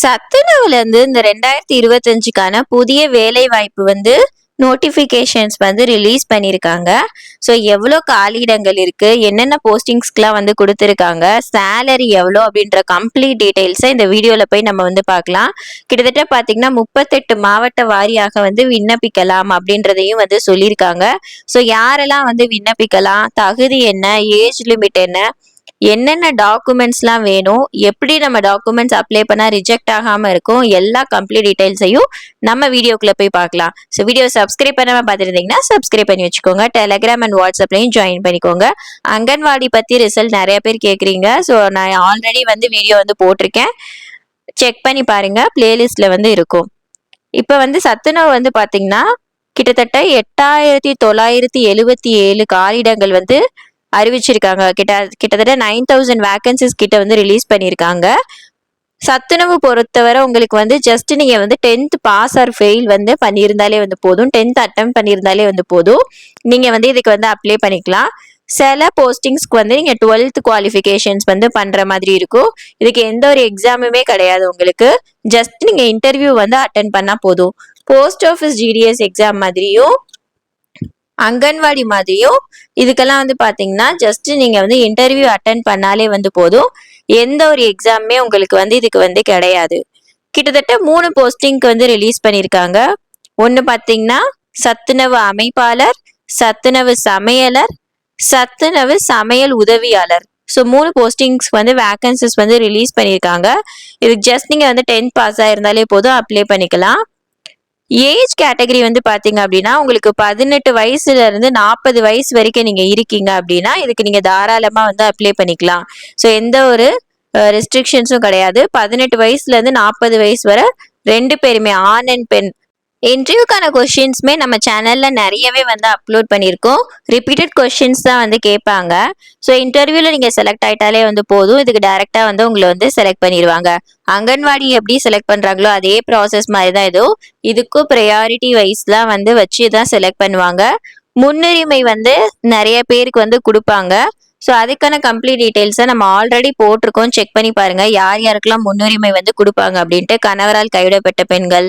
சத்துணவுலேருந்து இந்த ரெண்டாயிரத்தி இருபத்தஞ்சுக்கான புதிய வேலை வாய்ப்பு வந்து நோட்டிஃபிகேஷன்ஸ் வந்து ரிலீஸ் பண்ணியிருக்காங்க ஸோ எவ்வளோ காலியிடங்கள் இருக்குது என்னென்ன போஸ்டிங்ஸ்க்கெலாம் வந்து கொடுத்துருக்காங்க? சேலரி எவ்வளோ அப்படின்ற கம்ப்ளீட் டீட்டெயில்ஸை இந்த வீடியோவில் போய் நம்ம வந்து பார்க்கலாம். கிட்டத்தட்ட பார்த்தீங்கன்னா முப்பத்தெட்டு மாவட்ட வாரியாக வந்து விண்ணப்பிக்கலாம் அப்படின்றதையும் வந்து சொல்லியிருக்காங்க. ஸோ யாரெல்லாம் வந்து விண்ணப்பிக்கலாம்? தகுதி என்ன? ஏஜ் லிமிட் என்ன? என்னென்ன டாக்குமெண்ட்ஸ்லாம் வேணும் எப்படி நம்ம டாக்குமெண்ட்ஸ் அப்ளை பண்ணால் ரிஜெக்ட் ஆகாமல் இருக்கும் எல்லா கம்ப்ளீட் டீட்டெயில்ஸையும் நம்ம வீடியோக்குள்ளே போய் பார்க்கலாம். ஸோ வீடியோ சப்ஸ்கிரைப் பண்ணாமல் பார்த்துருந்தீங்கன்னா சப்ஸ்கிரைப் பண்ணி வச்சுக்கோங்க. டெலகிராம் அண்ட் வாட்ஸ்அப்லையும் ஜாயின் பண்ணிக்கோங்க. அங்கன்வாடி பற்றி ரிசல்ட் நிறைய பேர் கேட்குறீங்க ஸோ நான் ஆல்ரெடி வந்து வீடியோ வந்து போட்டிருக்கேன். செக் பண்ணி பாருங்க. பிளேலிஸ்ட்ல வந்து இருக்கும். இப்போ வந்து சத்துணவு வந்து பார்த்தீங்கன்னா கிட்டத்தட்ட எட்டாயிரத்தி தொள்ளாயிரத்தி எழுபத்தி ஏழு காலிடங்கள் வந்து அறிவிச்சிருக்காங்க. கிட்ட கிட்டத்தட்ட நைன் தௌசண்ட் வேகன்சிஸ் கிட்ட வந்து ரிலீஸ் பண்ணியிருக்காங்க சத்துணவு பொறுத்தவரை உங்களுக்கு வந்து ஜஸ்ட் நீங்கள் வந்து டென்த் பாஸ் ஆர் ஃபெயில் வந்து பண்ணியிருந்தாலே வந்து போதும். டென்த் அட்டம் பண்ணியிருந்தாலே வந்து போதும். நீங்கள் வந்து இதுக்கு வந்து அப்ளை பண்ணிக்கலாம். சில போஸ்டிங்ஸ்க்கு வந்து நீங்கள் டுவெல்த் குவாலிஃபிகேஷன்ஸ் வந்து பண்ணுற மாதிரி இருக்கும். இதுக்கு எந்த ஒரு எக்ஸாமுமே கிடையாது உங்களுக்கு. ஜஸ்ட் நீங்கள் இன்டர்வியூ வந்து அட்டன் பண்ணால் போதும். போஸ்ட் ஆஃபீஸ் ஜிடிஎஸ் எக்ஸாம் மாதிரியும் அங்கன்வாடி மாதிரியும் இதுக்கெல்லாம் வந்து பாத்தீங்கன்னா ஜஸ்ட் நீங்க வந்து இன்டர்வியூ அட்டன் பண்ணாலே வந்து போதும். எந்த ஒரு எக்ஸாமுமே உங்களுக்கு வந்து இதுக்கு வந்து கிடையாது. கிட்டத்தட்ட மூணு போஸ்டிங்க்கு வந்து ரிலீஸ் பண்ணியிருக்காங்க ஒன்று பார்த்தீங்கன்னா சத்துணவு அமைப்பாளர் சத்துணவு சமையலர் சத்துணவு சமையல் உதவியாளர். ஸோ மூணு போஸ்டிங்ஸ் வந்து வேக்கன்சிஸ் வந்து ரிலீஸ் பண்ணியிருக்காங்க இதுக்கு ஜஸ்ட் நீங்கள் வந்து டென்த் பாஸ் ஆகிருந்தாலே போதும் அப்ளை பண்ணிக்கலாம். ஏஜ் கேட்டகரி வந்து பார்த்தீங்க அப்படின்னா உங்களுக்கு பதினெட்டு வயசுல இருந்து நாற்பது வயசு வரைக்கும் நீங்க இருக்கீங்க அப்படின்னா இதுக்கு நீங்க தாராளமா வந்து அப்ளை பண்ணிக்கலாம். ஸோ எந்த ஒரு ரெஸ்ட்ரிக்ஷன்ஸும் கிடையாது. பதினெட்டு வயசுல இருந்து நாற்பது வயசு வரை ரெண்டு பேருமே ஆண் அண்ட் பெண். இன்டர்வியூக்கான கொஷின்ஸுமே நம்ம சேனலில் நிறையவே வந்து அப்லோட் பண்ணியிருக்கோம். ரிப்பீட்டட் கொஷின்ஸ் தான் வந்து கேட்பாங்க. ஸோ இன்டர்வியூவில் நீங்கள் செலக்ட் ஆகிட்டாலே வந்து போதும். இதுக்கு டேரெக்டாக வந்து உங்களை வந்து செலக்ட் பண்ணிடுவாங்க அங்கன்வாடி எப்படி செலக்ட் பண்ணுறாங்களோ அதே ப்ராசஸ் மாதிரி தான் இதுவும் இதுக்கும் ப்ரையாரிட்டி வைஸ்லாம் வந்து வச்சு தான் செலக்ட் பண்ணுவாங்க. முன்னுரிமை வந்து நிறைய பேருக்கு வந்து கொடுப்பாங்க. ஸோ அதுக்கான கம்ப்ளீட் டீட்டெயில்ஸை நம்ம ஆல்ரெடி போட்டிருக்கோம். செக் பண்ணி பாருங்க. யார் யாருக்கெல்லாம் முன்னுரிமை வந்து கொடுப்பாங்க அப்படின்ட்டு கணவரால் கைவிடப்பட்ட பெண்கள்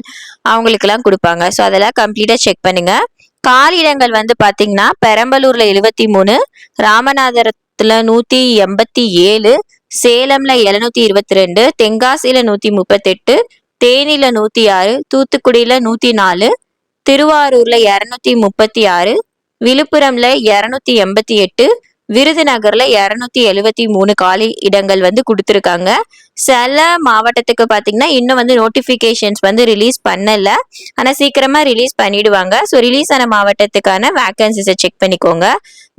அவங்களுக்கெல்லாம் கொடுப்பாங்க. ஸோ அதெல்லாம் கம்ப்ளீட்டாக செக் பண்ணுங்க. காலிடங்கள் வந்து பார்த்தீங்கன்னா பெரம்பலூர்ல எழுபத்தி மூணு ராமநாதரத்துல நூற்றி எண்பத்தி ஏழு சேலம்ல எழுநூத்தி இருபத்தி ரெண்டு தென்காசியில நூற்றி முப்பத்தெட்டு தேனியில நூற்றி ஆறு தூத்துக்குடியில நூற்றி நாலு திருவாரூர்ல இரநூத்தி முப்பத்தி ஆறு விழுப்புரம்ல இரநூத்தி எண்பத்தி எட்டு விருதுநகர்ல இரநூத்தி எழுவத்தி மூணு காலி இடங்கள் வந்து கொடுத்துருக்காங்க. சில மாவட்டத்துக்கு பார்த்தீங்கன்னா இன்னும் வந்து நோட்டிஃபிகேஷன்ஸ் வந்து ரிலீஸ் பண்ணல. ஆனால் சீக்கிரமா ரிலீஸ் பண்ணிடுவாங்க. ஸோ ரிலீஸ் ஆன மாவட்டத்துக்கான வேக்கன்சிஸை செக் பண்ணிக்கோங்க.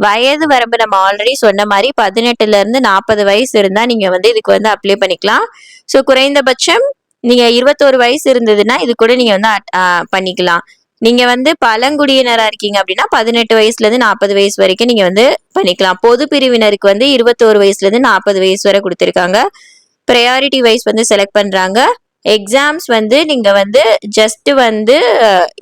வயது வரம்பு நம்ம ஆல்ரெடி சொன்ன மாதிரி பதினெட்டுல இருந்து நாற்பது வயசு இருந்தால் நீங்க வந்து இதுக்கு வந்து அப்ளை பண்ணிக்கலாம். ஸோ குறைந்தபட்சம் நீங்க இருபத்தோரு வயசு இருந்ததுன்னா இது கூட நீங்க வந்து பண்ணிக்கலாம். நீங்க வந்து பழங்குடியினரா இருக்கீங்க அப்படின்னா பதினெட்டு வயசுல இருந்து நாற்பது வயசு வரைக்கும் நீங்க வந்து பண்ணிக்கலாம். பொது பிரிவினருக்கு வந்து இருபத்தோரு வயசுல இருந்து நாற்பது வயசு வரை கொடுத்துருக்காங்க. ப்ரையாரிட்டி வைஸ் வந்து செலக்ட் பண்றாங்க. எக்ஸாம்ஸ் வந்து நீங்க வந்து ஜஸ்ட் வந்து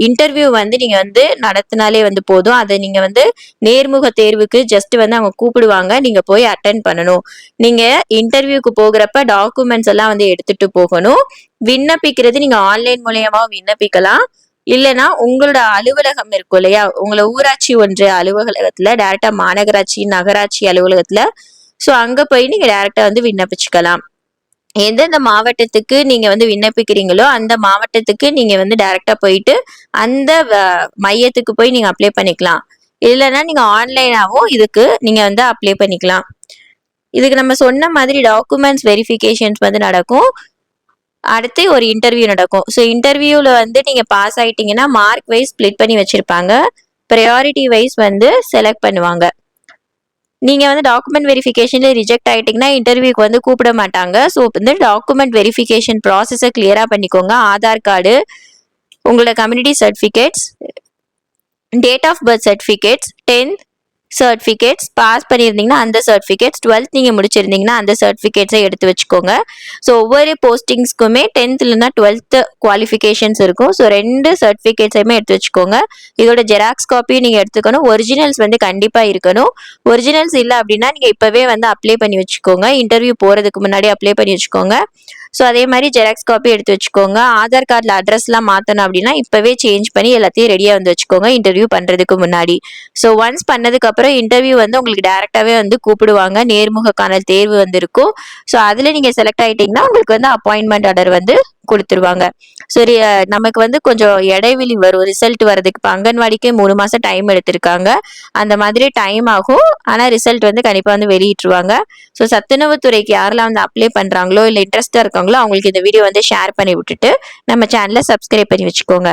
இன்டர்வியூ வந்து நீங்க வந்து நடத்தினாலே வந்து போதும். அதை நீங்க வந்து நேர்முக தேர்வுக்கு ஜஸ்ட் வந்து அவங்க கூப்பிடுவாங்க. நீங்க போய் அட்டன் பண்ணணும். நீங்க இன்டர்வியூக்கு போகிறப்ப டாக்குமெண்ட்ஸ் எல்லாம் வந்து எடுத்துட்டு போகணும். விண்ணப்பிக்கிறது நீங்க ஆன்லைன் மூலயமா விண்ணப்பிக்கலாம். இல்லைன்னா உங்களோட அலுவலகம் இருக்கும் இல்லையா? உங்களை ஊராட்சி ஒன்றிய அலுவலகத்துல டேரக்டா மாநகராட்சி நகராட்சி அலுவலகத்துல. ஸோ அங்க போய் நீங்க டேரக்டா வந்து விண்ணப்பிச்சுக்கலாம். எந்தெந்த மாவட்டத்துக்கு நீங்க வந்து விண்ணப்பிக்கிறீங்களோ அந்த மாவட்டத்துக்கு நீங்க வந்து டைரக்டா போயிட்டு அந்த மையத்துக்கு போய் நீங்க அப்ளை பண்ணிக்கலாம். இல்லைன்னா நீங்க ஆன்லைனாவும் இதுக்கு நீங்க வந்து அப்ளை பண்ணிக்கலாம். இதுக்கு நம்ம சொன்ன மாதிரி டாக்குமெண்ட்ஸ் வெரிஃபிகேஷன்ஸ் வந்து நடக்கும். அடுத்து ஒரு இன்டர்வியூ நடக்கும். ஸோ இன்டர்வியூவில் வந்து நீங்கள் பாஸ் ஆகிட்டீங்கன்னா மார்க் வைஸ் ஸ்ப்ளிட் பண்ணி வச்சுருப்பாங்க. ப்ரையாரிட்டி வைஸ் வந்து செலக்ட் பண்ணுவாங்க. நீங்கள் வந்து டாக்குமெண்ட் வெரிஃபிகேஷனில் ரிஜெக்ட் ஆகிட்டிங்கன்னா இன்டர்வியூக்கு வந்து கூப்பிட மாட்டாங்க. ஸோ வந்து டாக்குமெண்ட் வெரிஃபிகேஷன் ப்ராசஸை கிளியராக பண்ணிக்கோங்க. ஆதார் கார்டு உங்களோட community certificates date of birth certificates tenth certificates pass பண்ணியிருந்தீங்கன்னா அந்த சர்டிஃபிகேட்ஸ் டுவெல்த் நீங்கள் முடிச்சிருந்தீங்கன்னா அந்த சர்டிஃபிகேட்ஸை எடுத்து வச்சுக்கோங்க. ஸோ ஒவ்வொரு போஸ்டிங்ஸ்க்குமே டென்த் டுவெல்த்து குவாலிஃபிகேஷன்ஸ் இருக்கும். ஸோ ரெண்டு சர்டிஃபிகேட்ஸையுமே எடுத்து வச்சுக்கோங்க. இதோட ஜெராக்ஸ் காப்பியும் நீங்கள் எடுத்துக்கணும். ஒரிஜினல்ஸ் வந்து கண்டிப்பாக இருக்கணும். ஒரிஜினல்ஸ் இல்லை அப்படின்னா நீங்கள் இப்போவே வந்து அப்ளை பண்ணி வச்சுக்கோங்க. இன்டர்வியூ போகிறதுக்கு முன்னாடி அப்ளை பண்ணி வச்சுக்கோங்க. ஸோ அதே மாதிரி ஜெராக்ஸ் காப்பி எடுத்து வச்சுக்கோங்க. ஆதார் கார்டில் அட்ரஸ்லாம் மாற்றணும் அப்படின்னா இப்போவே சேஞ்ச் பண்ணி எல்லாத்தையும் ரெடியாக வந்து வச்சுக்கோங்க இன்டர்வியூ பண்ணுறதுக்கு முன்னாடி. ஸோ ஒன்ஸ் பண்ணதுக்கப்புறம் இன்டர்வியூ வந்து உங்களுக்கு டேரெக்டாகவே வந்து கூப்பிடுவாங்க. நேர்முகக்கான தேர்வு வந்து இருக்கும். ஸோ அதில் நீங்கள் செலக்ட் ஆகிட்டிங்கன்னா உங்களுக்கு வந்து அப்பாயின்மெண்ட் ஆர்டர் வந்து கொடுத்துருவாங்க. சரி நமக்கு வந்து கொஞ்சம் இடைவெளி வரும். ரிசல்ட் வரதுக்கு இப்போ அங்கன்வாடிக்கே மூணு மாதம் டைம் எடுத்திருக்காங்க. அந்த மாதிரி டைம் ஆகும். ஆனால் ரிசல்ட் வந்து கண்டிப்பாக வந்து வெளியிட்டுருவாங்க. ஸோ சத்துணவுத்துறைக்கு யாரெல்லாம் வந்து அப்ளை பண்ணுறாங்களோ இல்லை இன்ட்ரெஸ்ட்டாக இருக்காங்களோ அவங்களுக்கு இந்த வீடியோ வந்து ஷேர் பண்ணி விட்டுட்டு நம்ம சேனலை சப்ஸ்கிரைப் பண்ணி வச்சுக்கோங்க.